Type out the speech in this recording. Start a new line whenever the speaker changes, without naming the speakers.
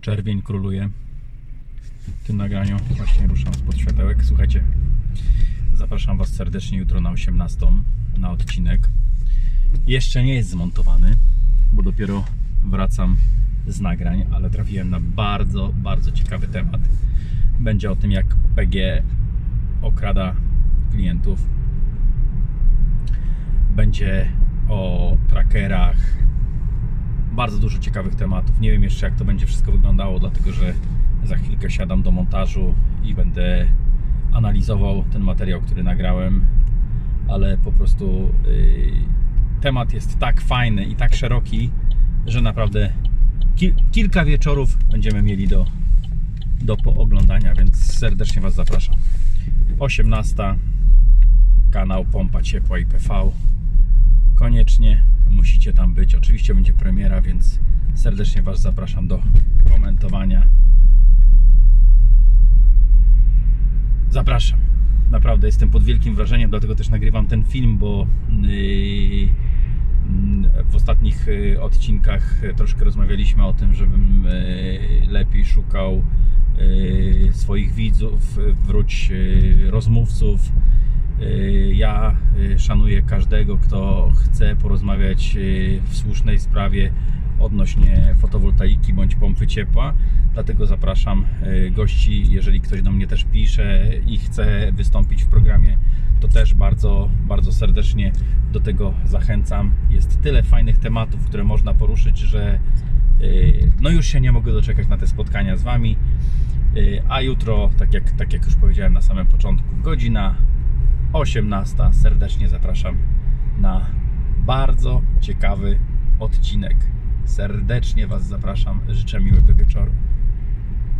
Czerwień króluje. W tym nagraniu właśnie ruszam spod światełek. Słuchajcie, zapraszam Was serdecznie jutro na 18 na odcinek. Jeszcze nie jest zmontowany, bo dopiero wracam z nagrań, ale trafiłem na bardzo, bardzo ciekawy temat. Będzie o tym, jak PG okrada klientów. Będzie o trackerach. Bardzo dużo ciekawych tematów. Nie wiem jeszcze, jak to będzie wszystko wyglądało, dlatego że za chwilkę siadam do montażu i będę analizował ten materiał, który nagrałem, ale po prostu yy, temat jest tak fajny i tak szeroki, że naprawdę kil- kilka wieczorów będziemy mieli do, do pooglądania, więc serdecznie Was zapraszam. 18 kanał Pompa Ciepła i PV. Koniecznie musicie tam być. Oczywiście będzie premiera, więc serdecznie Was zapraszam do komentowania. Zapraszam. Naprawdę jestem pod wielkim wrażeniem, dlatego też nagrywam ten film, bo yy, w ostatnich yy, odcinkach troszkę rozmawialiśmy o tym, żebym yy, lepiej szukał swoich widzów, wróć rozmówców. Yy, Ja yy, szanuję każdego, kto chce porozmawiać yy, w słusznej sprawie odnośnie fotowoltaiki bądź pompy ciepła. Dlatego zapraszam gości, jeżeli ktoś do mnie też pisze i chce wystąpić w programie, to też bardzo, bardzo serdecznie do tego zachęcam. Jest tyle fajnych tematów, które można poruszyć, że no już się nie mogę doczekać na te spotkania z Wami. A jutro, tak jak, tak jak już powiedziałem na samym początku, godzina 18. Serdecznie zapraszam na bardzo ciekawy odcinek. Serdecznie Was zapraszam. Życzę miłego wieczoru.